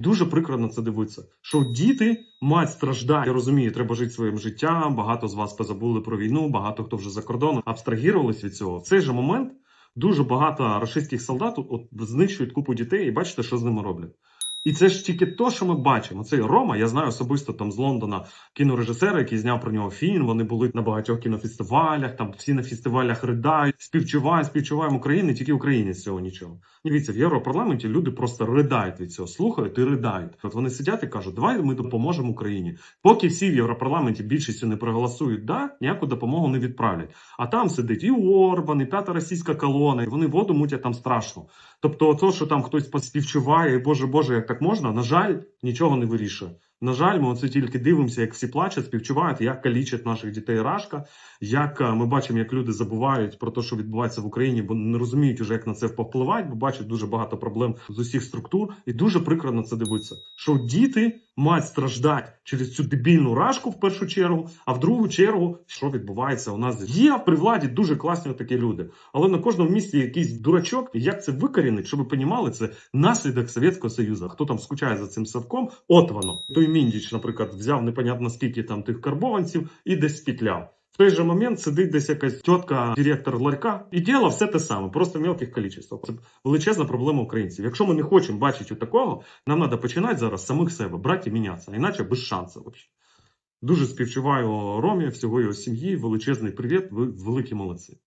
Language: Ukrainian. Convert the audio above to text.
Дуже прикро на це дивитися, що діти мають страждати. Я розумію, треба жити своїм життям. Багато з вас позабули про війну, багато хто вже за кордоном абстрагірувались від цього. В цей же момент дуже багато російських солдат от знищують купу дітей, і бачите, що з ними роблять. І це ж тільки то, що ми бачимо. Цей Рома, я знаю особисто там з Лондона кінорежисера, який зняв про нього фільм. Вони були на багатьох кінофестивалях. Там всі на фестивалях riдають, співчувають, співчуваємо Україні, тільки Україні з цього нічого. Дивіться, в Європарламенті люди просто ридають від цього, слухають і ридають. От вони сидять і кажуть, давай ми допоможемо Україні. Поки всі в Європарламенті більшістю не проголосують, да, ніяку допомогу не відправлять. А там сидить і Орбан, і п'ята російська колона, і вони воду мутять там страшно. Тобто, то, що там хтось поспівчуває, і Боже Боже, так можна, на жаль, нічого не вирішує. На жаль, ми оце тільки дивимося, як всі плачуть, співчувають, як калічать наших дітей рашка, як е, ми бачимо, як люди забувають про те, що відбувається в Україні, бо не розуміють уже, як на це впливають, бо бачать дуже багато проблем з усіх структур, і дуже прикро на це дивитися, що діти мають страждати через цю дебільну рашку в першу чергу, а в другу чергу, що відбувається у нас є при владі дуже класні такі люди, але на кожному місці якийсь дурачок, як це викорінить, щоб ви понімали, це наслідок Совєтського Союзу. Хто там скучає за цим совком, от воно. Той Міндіч, наприклад, взяв непонятно скільки там тих карбованців і десь спітляв. В той же момент сидить десь якась тітка, директор ларька, і діла все те саме, просто в мелких кількостях. Це величезна проблема українців. Якщо ми не хочемо бачити такого, нам треба починати зараз самих себе, брати і мінятися, іначе без шансу. Дуже співчуваю Ромі, всього його сім'ї. Величезний привіт, ви великі молодці.